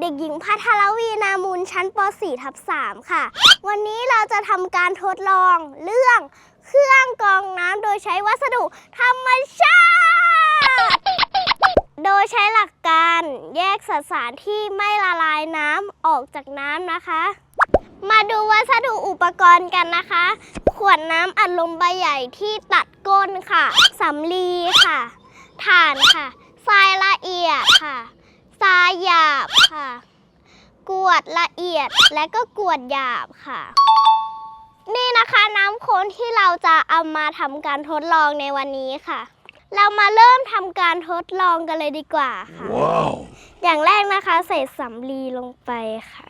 เด็กหญิงพัทรวีนามูลชั้นป .4 ทับ3ค่ะ วันนี้เราจะทำการทดลองเรื่อง เครื่องกรองน้ำโดยใช้วัสดุธรรมชาติ โดยใช้หลักการแยกสสารที่ไม่ละลายน้ำออกจากน้ำนะคะ มาดูวัสดุอุปกรณ์กันนะคะ ขวดน้ำอัดลมใบใหญ่ที่ตัดก้นค่ะสำลีค่ะ ถ่านค่ะทรายละเอียดค่ะทรายหยาบ กรวดละเอียดและก็กรวดหยาบค่ะ นี่นะคะน้ำโค้นที่เราจะเอามาทำการทดลองในวันนี้ค่ะ เรามาเริ่มทำการทดลองกันเลยดีกว่าค่ะ Wow. อย่างแรกนะคะ ใส่สำลีลงไปค่ะ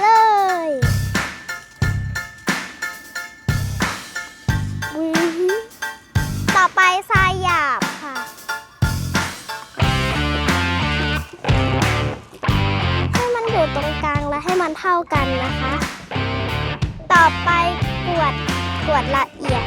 เลย ต่อไปทรายหยาบค่ะ ให้มันอยู่ตรงกลางและให้มันเท่ากันนะคะ ต่อไปกวดกวดละเอียด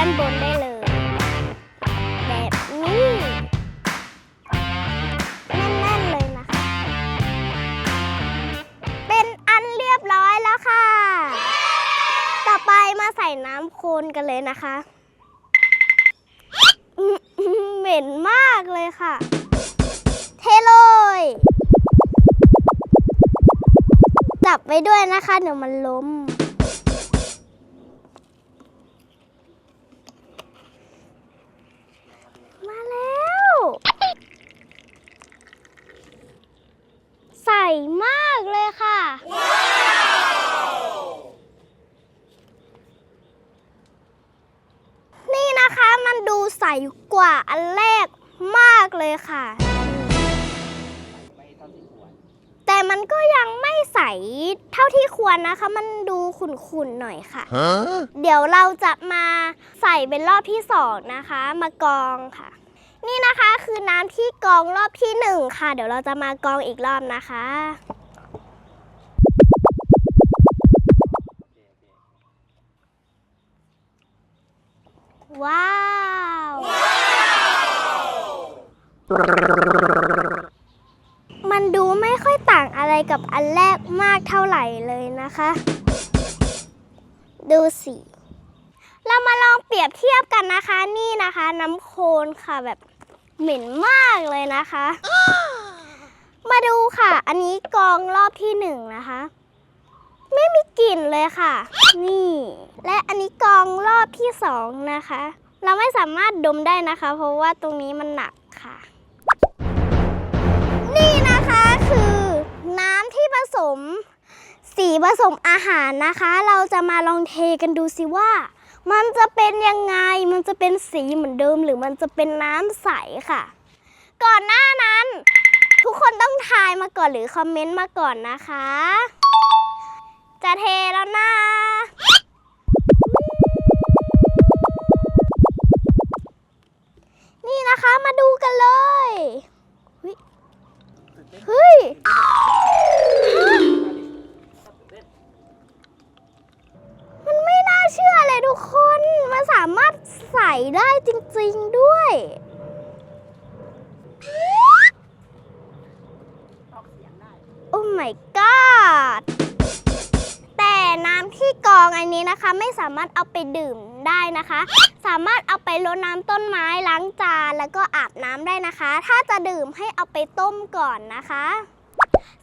ด้านบนได้เลย แบบนี้ แน่นๆเลยนะคะ เป็นอันเรียบร้อยแล้วค่ะ ต่อไปมาใส่น้ำโคลนกันเลยนะคะ เหม็นมากเลยค่ะ เทเลยจับไว้ด้วยนะคะเดี๋ยวมันล้ม มาแล้ว ใสมาก เลยค่ะนี่นะคะมันดูใสกว่าอันแรกมากเลยค่ะ แต่มันก็ยังไม่ใสเท่าที่ควรนะคะ มันดูขุ่นๆหน่อยค่ะ Huh? เดี๋ยวเราจะมาใส่เป็นรอบที่สองนะคะ มากรองค่ะ นี่นะคะคือน้ำที่กรองรอบที่หนึ่งค่ะ เดี๋ยวเราจะมากรองอีกรอบนะคะ มันดูไม่ค่อยต่างอะไรกับอันแรกมากเท่าไหร่เลยนะคะ ดูสิ เรามาลองเปรียบเทียบกันนะคะ นี่นะคะ น้ำโคลนค่ะแบบเหม็นมากเลยนะคะ มาดูค่ะ อันนี้กองรอบที่หนึ่งนะคะ ไม่มีกลิ่นเลยค่ะ นี่ และอันนี้กองรอบที่สองนะคะ เราไม่สามารถดมได้นะคะ เพราะว่าตรงนี้มันหนัก สีผสมอาหารนะคะ เราจะมาลองเทกันดูสิว่า มันจะเป็นยังไง มันจะเป็นสีเหมือนเดิม หรือมันจะเป็นน้ำใสค่ะ ก่อนหน้านั้น ทุกคนต้องทายมาก่อนหรือคอมเมนต์มาก่อนนะคะามารถใส่ได้จริงๆด้วย โอ้ my god แต่น้ำที่กองอันนี้นะคะ ไม่สามารถเอาไปดื่มได้นะคะ สามารถเอาไปรดน้ำต้นไม้ล้างจานแล้วก็อาบน้ำได้นะคะ ถ้าจะดื่มให้เอาไปต้มก่อนนะคะ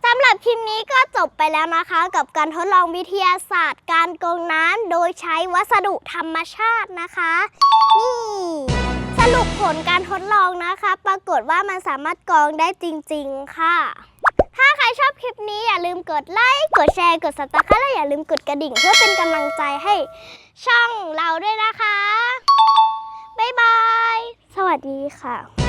สำหรับคลิปนี้ก็จบไปแล้วนะคะ กับการทดลองวิทยาศาสตร์ การกรองน้ำโดยใช้วัสดุธรรมชาตินะคะ นี่ สรุปผลการทดลองนะคะ ปรากฏว่ามันสามารถกรองได้จริง ๆ ค่ะ ถ้าใครชอบคลิปนี้อย่าลืมกดไลค์ กดแชร์ กดซับสไครต์และอย่าลืมกดกระดิ่ง เพื่อเป็นกำลังใจให้ช่องเราด้วยนะคะ บ๊ายบาย สวัสดีค่ะ